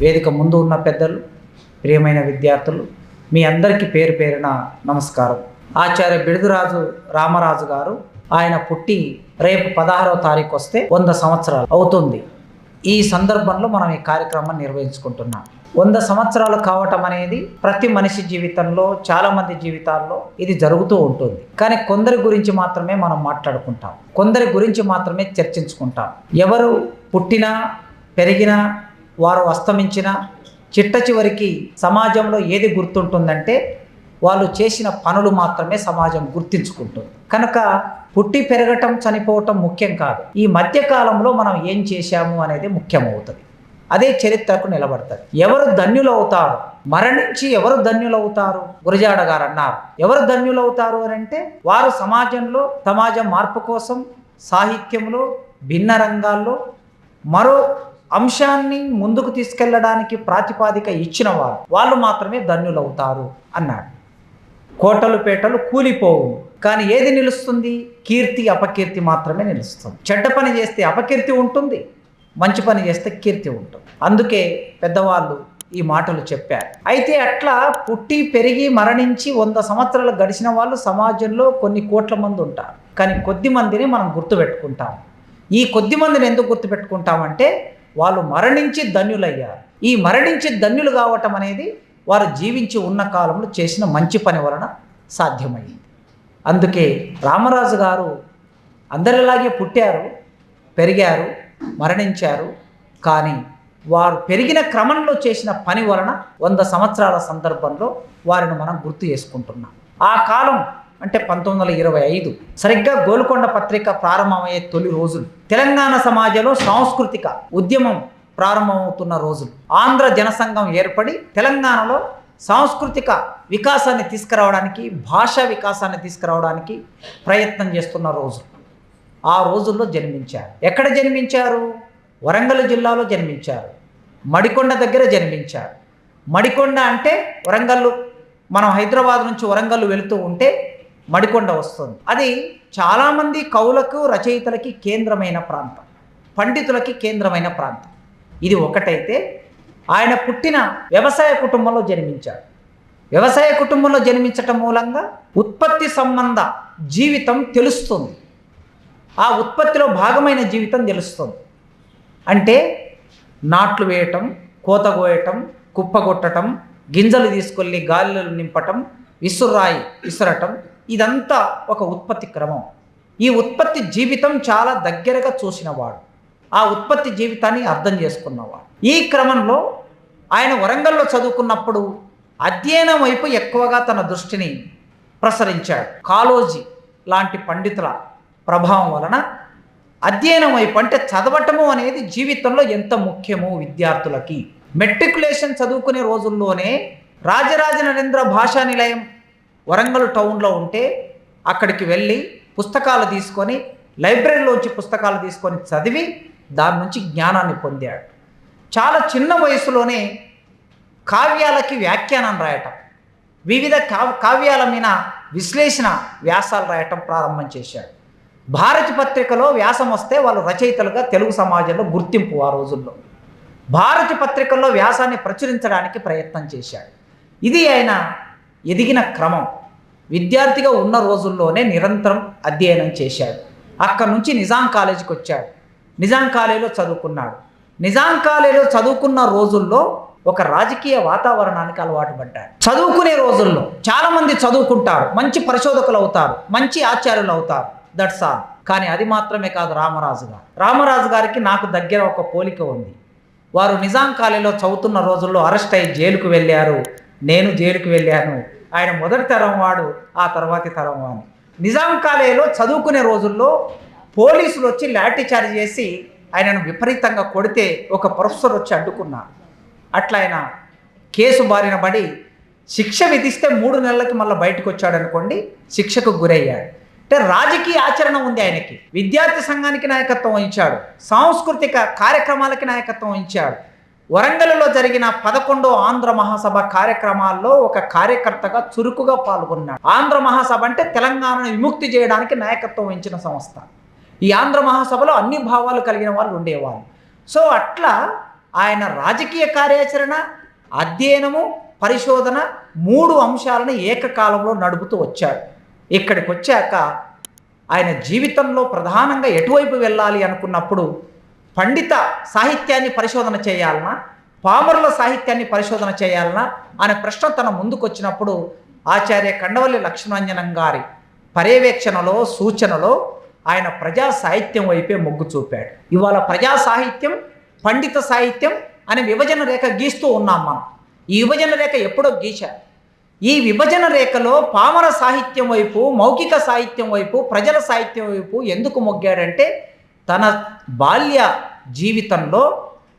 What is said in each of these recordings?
వేదిక ముందు ఉన్న పెద్దలు ప్రియమైన విద్యార్థులు మీ అందరికీ పేరు పేరిన నమస్కారం. ఆచార్య బిడుదురాజు రామరాజు గారు ఆయన పుట్టి రేపు పదహారవ తారీఖు వస్తే వంద సంవత్సరాలు అవుతుంది. ఈ సందర్భంలో మనం ఈ కార్యక్రమాన్ని నిర్వహించుకుంటున్నాం. వంద సంవత్సరాలు కావటం అనేది ప్రతి మనిషి జీవితంలో చాలామంది జీవితాల్లో ఇది జరుగుతూ ఉంటుంది. కానీ కొందరి గురించి మాత్రమే మనం మాట్లాడుకుంటాం. కొందరి గురించి మాత్రమే చర్చించుకుంటాం. ఎవరు పుట్టినా పెరిగినా వారు అస్తమించిన చిట్ట చివరికి సమాజంలో ఏది గుర్తుంటుందంటే వాళ్ళు చేసిన పనులు మాత్రమే సమాజం గుర్తించుకుంటుంది. కనుక పుట్టి పెరగటం చనిపోవటం ముఖ్యం కాదు. ఈ మధ్యకాలంలో మనం ఏం చేశాము అనేది ముఖ్యమవుతుంది. అదే చరిత్రకు నిలబడుతుంది. ఎవరు ధన్యులవుతారు? మరణించి ఎవరు ధన్యులవుతారు? గురజాడ గారు అన్నారు. ఎవరు ధన్యులవుతారు అని అంటే వారు సమాజంలో సమాజం మార్పు కోసం సాహిత్యంలో భిన్న రంగాల్లో మరో అంశాన్ని ముందుకు తీసుకెళ్ళడానికి ప్రాతిపాదిక ఇచ్చిన వారు వాళ్ళు మాత్రమే ధన్యులవుతారు అన్నాడు. కోటలు పేటలు కూలిపోవు. కానీ ఏది నిలుస్తుంది? కీర్తి అపకీర్తి మాత్రమే నిలుస్తుంది. చెడ్డ పని చేస్తే అపకీర్తి ఉంటుంది. మంచి పని చేస్తే కీర్తి ఉంటుంది. అందుకే పెద్దవాళ్ళు ఈ మాటలు చెప్పారు. అయితే అట్లా పుట్టి పెరిగి మరణించి వంద సంవత్సరాలు గడిచిన వాళ్ళు సమాజంలో కొన్ని కోట్ల మంది ఉంటారు. కానీ కొద్ది మందిని మనం గుర్తుపెట్టుకుంటాం ఈ కొద్ది మందిని ఎందుకు గుర్తుపెట్టుకుంటామంటే వాళ్ళు మరణించి ధన్యులయ్యారు. ఈ మరణించి ధన్యులు కావటం అనేది వారు జీవించి ఉన్న కాలంలో చేసిన మంచి పని వలన సాధ్యమైంది. అందుకే రామరాజు గారు అందరిలాగే పుట్టారు పెరిగారు మరణించారు. కానీ వారు పెరిగిన క్రమంలో చేసిన పని వలన వంద సంవత్సరాల సందర్భంలో వారిని మనం గుర్తు చేసుకుంటున్నాం. ఆ కాలం అంటే పంతొమ్మిది వందల ఇరవై ఐదు. సరిగ్గా గోల్కొండ పత్రిక ప్రారంభమయ్యే తొలి రోజులు. తెలంగాణ సమాజంలో సాంస్కృతిక ఉద్యమం ప్రారంభమవుతున్న రోజులు. ఆంధ్ర జనసంఘం ఏర్పడి తెలంగాణలో సాంస్కృతిక వికాసాన్ని తీసుకురావడానికి భాషా వికాసాన్ని తీసుకురావడానికి ప్రయత్నం చేస్తున్న రోజు ఆ రోజుల్లో జన్మించారు. ఎక్కడ జన్మించారు? వరంగల్ జిల్లాలో జన్మించారు. మడికొండ దగ్గర జన్మించారు. మడికొండ అంటే వరంగల్ మనం హైదరాబాద్ నుంచి వరంగల్ వెళుతూ ఉంటే మడికొండ వస్తుంది. అది చాలామంది కవులకు రచయితలకి కేంద్రమైన ప్రాంతం. పండితులకి కేంద్రమైన ప్రాంతం. ఇది ఒకటైతే ఆయన పుట్టిన వ్యవసాయ కుటుంబంలో జన్మించాడు. వ్యవసాయ కుటుంబంలో జన్మించటం మూలంగా ఉత్పత్తి సంబంధ జీవితం తెలుస్తుంది. ఆ ఉత్పత్తిలో భాగమైన జీవితం తెలుస్తుంది. అంటే నాట్లు వేయటం కోత కోయటం కుప్పగొట్టడం గింజలు తీసుకెళ్ళి గాలిలో నింపటం విసురాయి విసురటం ఇదంతా ఒక ఉత్పత్తి క్రమం. ఈ ఉత్పత్తి జీవితం చాలా దగ్గరగా చూసినవాడు ఆ ఉత్పత్తి జీవితాన్ని అర్థం చేసుకున్నవాడు ఈ క్రమంలో ఆయన వరంగల్లో చదువుకున్నప్పుడు అధ్యయనం వైపు ఎక్కువగా తన దృష్టిని ప్రసరించాడు. కాలోజీ లాంటి పండితుల ప్రభావం వలన అధ్యయనం వైపు అంటే చదవటము అనేది జీవితంలో ఎంత ముఖ్యమో విద్యార్థులకి. మెట్రికులేషన్ చదువుకునే రోజుల్లోనే రాజరాజ నరేంద్ర భాషా నిలయం వరంగల్ టౌన్లో ఉంటే అక్కడికి వెళ్ళి పుస్తకాలు తీసుకొని లైబ్రరీలోంచి పుస్తకాలు తీసుకొని చదివి దాని నుంచి జ్ఞానాన్ని పొందాడు. చాలా చిన్న వయసులోనే కావ్యాలకి వ్యాఖ్యానం రాయటం వివిధ కావ్యాల మీద విశ్లేషణ వ్యాసాలు రాయటం ప్రారంభం చేశాడు. భారతి పత్రికలో వ్యాసం వస్తే వాళ్ళు రచయితలుగా తెలుగు సమాజంలో గుర్తింపు ఆ రోజుల్లో. భారతి పత్రికల్లో వ్యాసాన్ని ప్రచురించడానికి ప్రయత్నం చేశాడు. ఇది ఆయన ఎదిగిన క్రమం. విద్యార్థిగా ఉన్న రోజుల్లోనే నిరంతరం అధ్యయనం చేశాడు. అక్కడి నుంచి నిజాం కాలేజీకి వచ్చాడు. నిజాం కాలేజీలో చదువుకున్నాడు. నిజాం కాలేజీలో చదువుకున్న రోజుల్లో ఒక రాజకీయ వాతావరణానికి అలవాటు పడ్డాడు. చదువుకునే రోజుల్లో చాలామంది చదువుకుంటారు. మంచి పరిశోధకులు అవుతారు. మంచి ఆచార్యులు అవుతారు. దట్స్ ఆల్ కానీ అది మాత్రమే కాదు రామరాజు గారు. రామరాజు గారికి నాకు దగ్గర ఒక పోలిక ఉంది. వారు నిజాం కాలేజీలో చదువుతున్న రోజుల్లో అరెస్ట్ అయ్యి జైలుకు వెళ్ళారు. నేను జైలుకు వెళ్ళాను. ఆయన మొదటి తరం వాడు ఆ తర్వాతి తరం వాడు. నిజాం కాలేజీలో చదువుకునే రోజుల్లో పోలీసులు వచ్చి లాఠీ చార్జ్ చేసి ఆయనను విపరీతంగా కొడితే ఒక ప్రొఫెసర్ వచ్చి అడ్డుకున్నారు. అట్లా ఆయన కేసు బారిన పడి శిక్ష విధిస్తే మూడు నెలలకి మళ్ళీ బయటకు వచ్చాడు అనుకోండి శిక్షకు గురయ్యాడు. అంటే రాజకీయ ఆచరణ ఉంది ఆయనకి. విద్యార్థి సంఘానికి నాయకత్వం వహించాడు. సాంస్కృతిక కార్యక్రమాలకి నాయకత్వం వహించాడు. వరంగల్లో జరిగిన పదకొండో ఆంధ్ర మహాసభ కార్యక్రమాల్లో ఒక కార్యకర్తగా చురుకుగా పాల్గొన్నాడు. ఆంధ్ర మహాసభ అంటే తెలంగాణను విముక్తి చేయడానికి నాయకత్వం వహించిన సంస్థ. ఈ ఆంధ్ర మహాసభలో అన్ని భావాలు కలిగిన వాళ్ళు ఉండేవాళ్ళు. సో అట్లా ఆయన రాజకీయ కార్యాచరణ అధ్యయనము పరిశోధన మూడు అంశాలను ఏకకాలంలో నడుపుతూ వచ్చాడు. ఇక్కడికి వచ్చాక ఆయన జీవితంలో ప్రధానంగా ఎటువైపు వెళ్ళాలి అనుకున్నప్పుడు పండిత సాహిత్యాన్ని పరిశోధన చేయాలన్నా పామరుల సాహిత్యాన్ని పరిశోధన చేయాలన్నా అనే ప్రశ్న తన ముందుకొచ్చినప్పుడు ఆచార్య కండవల్లి లక్ష్మణంజనం గారి పర్యవేక్షణలో సూచనలో ఆయన ప్రజా సాహిత్యం వైపే మొగ్గు చూపాడు. ఇవాళ ప్రజా సాహిత్యం పండిత సాహిత్యం అనే విభజన రేఖ గీస్తూ ఉన్నాం మనం. ఈ విభజన రేఖ ఎప్పుడో గీశారు. ఈ విభజన రేఖలో పామర సాహిత్యం వైపు మౌఖిక సాహిత్యం వైపు ప్రజల సాహిత్యం వైపు ఎందుకు మొగ్గాడంటే తన బాల్య జీవితంలో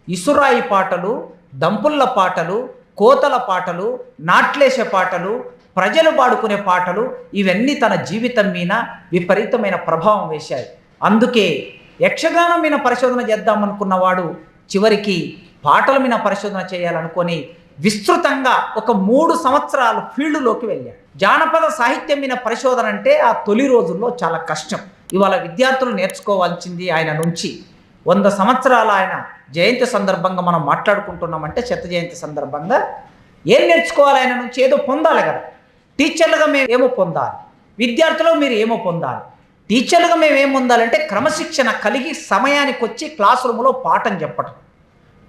ఇసురాయి పాటలు దంపుల్ల పాటలు కోతల పాటలు నాట్లేశ పాటలు ప్రజలు పాడుకునే పాటలు ఇవన్నీ తన జీవితం మీద విపరీతమైన ప్రభావం వేశాయి. అందుకే యక్షగానం మీద పరిశోధన చేద్దామనుకున్నవాడు చివరికి పాటల మీద పరిశోధన చేయాలనుకొని విస్తృతంగా ఒక మూడు సంవత్సరాలు ఫీల్డ్లోకి వెళ్ళాడు. జానపద సాహిత్యం మీద పరిశోధన అంటే ఆ తొలి రోజుల్లో చాలా కష్టం. ఇవాళ విద్యార్థులు నేర్చుకోవాల్సింది ఆయన నుంచి. వంద సంవత్సరాల ఆయన జయంతి సందర్భంగా మనం మాట్లాడుకుంటున్నామంటే శత జయంతి సందర్భంగా ఏం నేర్చుకోవాలి ఆయన నుంచి? ఏదో పొందాలి కదా. టీచర్లుగా మేము ఏమో పొందాలి. విద్యార్థులు మీరు ఏమో పొందాలి. టీచర్లుగా మేము ఏం పొందాలంటే క్రమశిక్షణ కలిగి సమయానికి వచ్చి క్లాస్ రూమ్లో పాఠం చెప్పటం.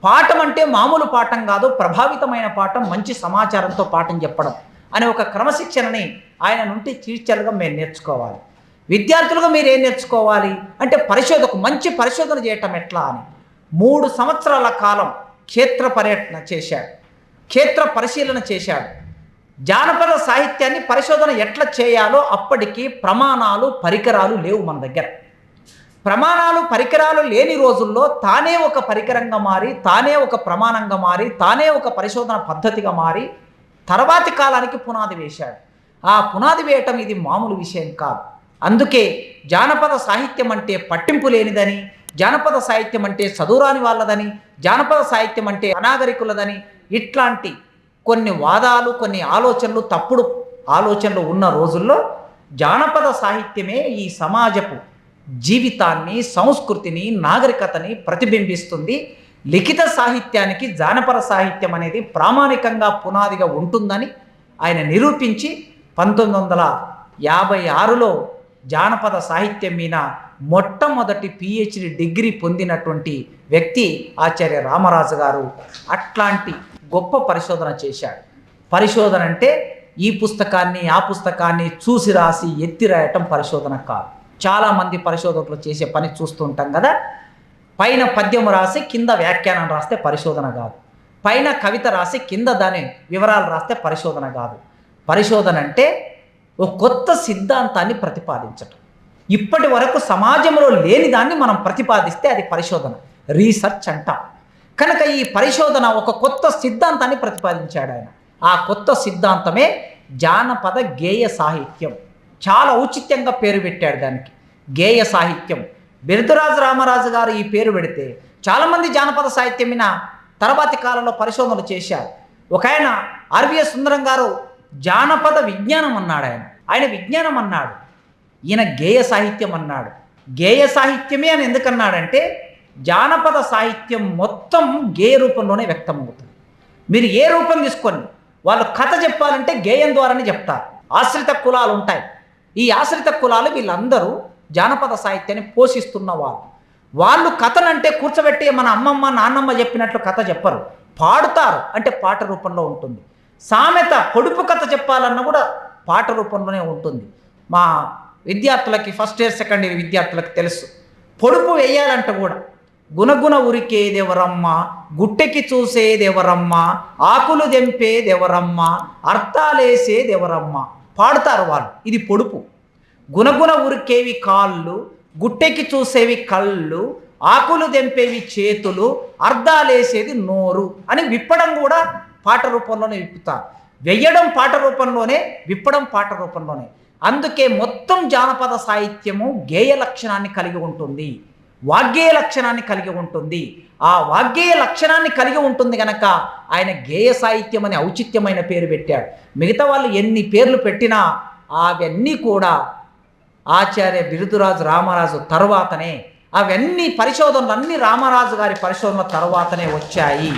పాఠం అంటే మామూలు పాఠం కాదు ప్రభావితమైన పాఠం మంచి సమాచారంతో పాఠం చెప్పడం అనే ఒక క్రమశిక్షణని ఆయన నుండి టీచర్లుగా మేము నేర్చుకోవాలి. విద్యార్థులుగా మీరు ఏం నేర్చుకోవాలి? అంటే పరిశోధకు మంచి పరిశోధన చేయటం ఎట్లా అని. మూడు సంవత్సరాల కాలం క్షేత్ర పర్యటన చేశాడు. క్షేత్ర పరిశీలన చేశాడు. జానపద సాహిత్యాన్ని పరిశోధన ఎట్లా చేయాలో అప్పటికి ప్రమాణాలు పరికరాలు లేవు మన దగ్గర. ప్రమాణాలు పరికరాలు లేని రోజుల్లో తానే ఒక పరికరంగా మారి తానే ఒక ప్రమాణంగా మారి తానే ఒక పరిశోధన పద్ధతిగా మారి తర్వాతి కాలానికి పునాది వేశాడు. ఆ పునాది వేయటం ఇది మామూలు విషయం కాదు. అందుకే జానపద సాహిత్యం అంటే పట్టింపు లేనిదని జానపద సాహిత్యం అంటే చదువురాని వాళ్ళదని జానపద సాహిత్యం అంటే అనాగరికులదని ఇట్లాంటి కొన్ని వాదాలు కొన్ని ఆలోచనలు తప్పుడు ఆలోచనలు ఉన్న రోజుల్లో జానపద సాహిత్యమే ఈ సమాజపు జీవితాన్ని సంస్కృతిని నాగరికతని ప్రతిబింబిస్తుంది. లిఖిత సాహిత్యానికి జానపద సాహిత్యం అనేది ప్రామాణికంగా పునాదిగా ఉంటుందని ఆయన నిరూపించి పంతొమ్మిది వందల యాభై ఆరులో జానపద సాహిత్యం మీద మొట్టమొదటి పిహెచ్డి డిగ్రీ పొందినటువంటి వ్యక్తి ఆచార్య రామరాజు గారు అట్లాంటి గొప్ప పరిశోధన చేశాడు. పరిశోధన అంటే ఈ పుస్తకాన్ని ఆ పుస్తకాన్ని చూసి రాసి ఎత్తి రాయటం పరిశోధన కాదు. చాలామంది పరిశోధకులు చేసే పని చూస్తుంటాం కదా? పైన పద్యం రాసి కింద వ్యాఖ్యానం రాస్తే పరిశోధన కాదు. పైన కవిత రాసి కింద దాని వివరాలు రాస్తే పరిశోధన కాదు. పరిశోధన అంటే ఒక కొత్త సిద్ధాంతాన్ని ప్రతిపాదించటం. ఇప్పటి వరకు సమాజంలో లేని దాన్ని మనం ప్రతిపాదిస్తే అది పరిశోధన రీసెర్చ్ అంటాం. కనుక ఈ పరిశోధన ఒక కొత్త సిద్ధాంతాన్ని ప్రతిపాదించాడు ఆయన. ఆ కొత్త సిద్ధాంతమే జానపద గేయ సాహిత్యం. చాలా ఔచిత్యంగా పేరు పెట్టాడు దానికి. గేయ సాహిత్యం. బిరుదురాజు రామరాజు గారు ఈ పేరు పెడితే చాలామంది జానపద సాహిత్యం మీద తర్వాతి కాలంలో పరిశోధనలు చేశారు. ఒక ఆయన ఆర్విఎస్ సుందరం గారు జానపద విజ్ఞానం అన్నాడు ఆయన. ఆయన విజ్ఞానం అన్నాడు. ఈయన గేయ సాహిత్యం అన్నాడు. గేయ సాహిత్యమే అని ఎందుకన్నాడంటే జానపద సాహిత్యం మొత్తం గేయ రూపంలోనే వ్యక్తమవుతుంది. మీరు ఏ రూపం తీసుకోండి వాళ్ళు కథ చెప్పాలంటే గేయం ద్వారానే చెప్తారు. ఆశ్రిత కులాలు ఉంటాయి. ఈ ఆశ్రిత కులాలు వీళ్ళందరూ జానపద సాహిత్యాన్ని పోషిస్తున్న వాళ్ళు. వాళ్ళు కథనంటే కూర్చోబెట్టి మన అమ్మమ్మ నాన్నమ్మ చెప్పినట్లు కథ చెప్పరు. పాడుతారు. అంటే పాట రూపంలో ఉంటుంది. సామెత పొడుపు కథ చెప్పాలన్నా కూడా పాట రూపంలోనే ఉంటుంది. మా విద్యార్థులకి ఫస్ట్ ఇయర్ సెకండ్ ఇయర్ విద్యార్థులకు తెలుసు. పొడుపు వేయాలంట కూడా. గుణగుణ ఉరికేదెవరమ్మ గుట్టెకి చూసేదెవరమ్మ ఆకులు దెంపేదెవరమ్మ అర్థాలేసేదెవరమ్మ పాడతారు వాళ్ళు. ఇది పొడుపు. గుణగుణ ఉరికేవి కాళ్ళు గుట్టెకి చూసేవి కళ్ళు ఆకులు దెంపేవి చేతులు అర్థాలేసేది నోరు అని విప్పడం కూడా పాట రూపంలోనే విప్పుతారు వెయ్యడం పాట రూపంలోనే విప్పడం పాట రూపంలోనే. అందుకే మొత్తం జానపద సాహిత్యము గేయ లక్షణాన్ని కలిగి ఉంటుంది. వాగ్గేయ లక్షణాన్ని కలిగి ఉంటుంది. ఆ వాగ్గేయ లక్షణాన్ని కలిగి ఉంటుంది కనుక ఆయన గేయ సాహిత్యం అనే ఔచిత్యమైన పేరు పెట్టాడు. మిగతా వాళ్ళు ఎన్ని పేర్లు పెట్టినా అవన్నీ కూడా ఆచార్య బిరుదురాజు రామరాజు తర్వాతనే. అవన్నీ పరిశోధనలు అన్ని రామరాజు గారి పరిశోధనల తర్వాతనే వచ్చాయి.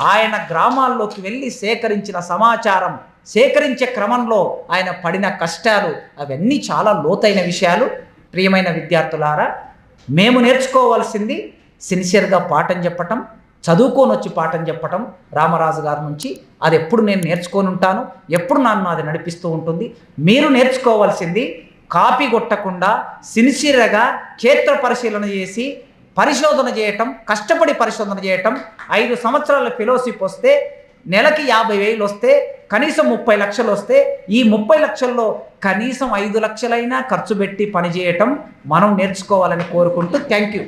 ఆయన గ్రామాల్లోకి వెళ్ళి సేకరించిన సమాచారం సేకరించే క్రమంలో ఆయన పడిన కష్టాలు అవన్నీ చాలా లోతైన విషయాలు. ప్రియమైన విద్యార్థులారా మేము నేర్చుకోవాల్సింది సిన్సియర్గా పాఠం చెప్పటం చదువుకొని వచ్చి పాఠం చెప్పటం రామరాజు గారి నుంచి. అది ఎప్పుడు నేను నేర్చుకొని ఉంటాను ఎప్పుడు నన్ను అది నడిపిస్తూ ఉంటుంది. మీరు నేర్చుకోవాల్సింది కాపీ కొట్టకుండా సిన్సియర్గా క్షేత్ర పరిశీలన చేసి పరిశోధన చేయటం కష్టపడి పరిశోధన చేయటం ఐదు సంవత్సరాల ఫెలోషిప్ వస్తే నెలకి యాభై వేలు వస్తే కనీసం ముప్పై లక్షలు వస్తే ఈ ముప్పై లక్షల్లో కనీసం ఐదు లక్షలైనా ఖర్చు పెట్టి పనిచేయటం మనం నేర్చుకోవాలని కోరుకుంటూ థ్యాంక్ యూ.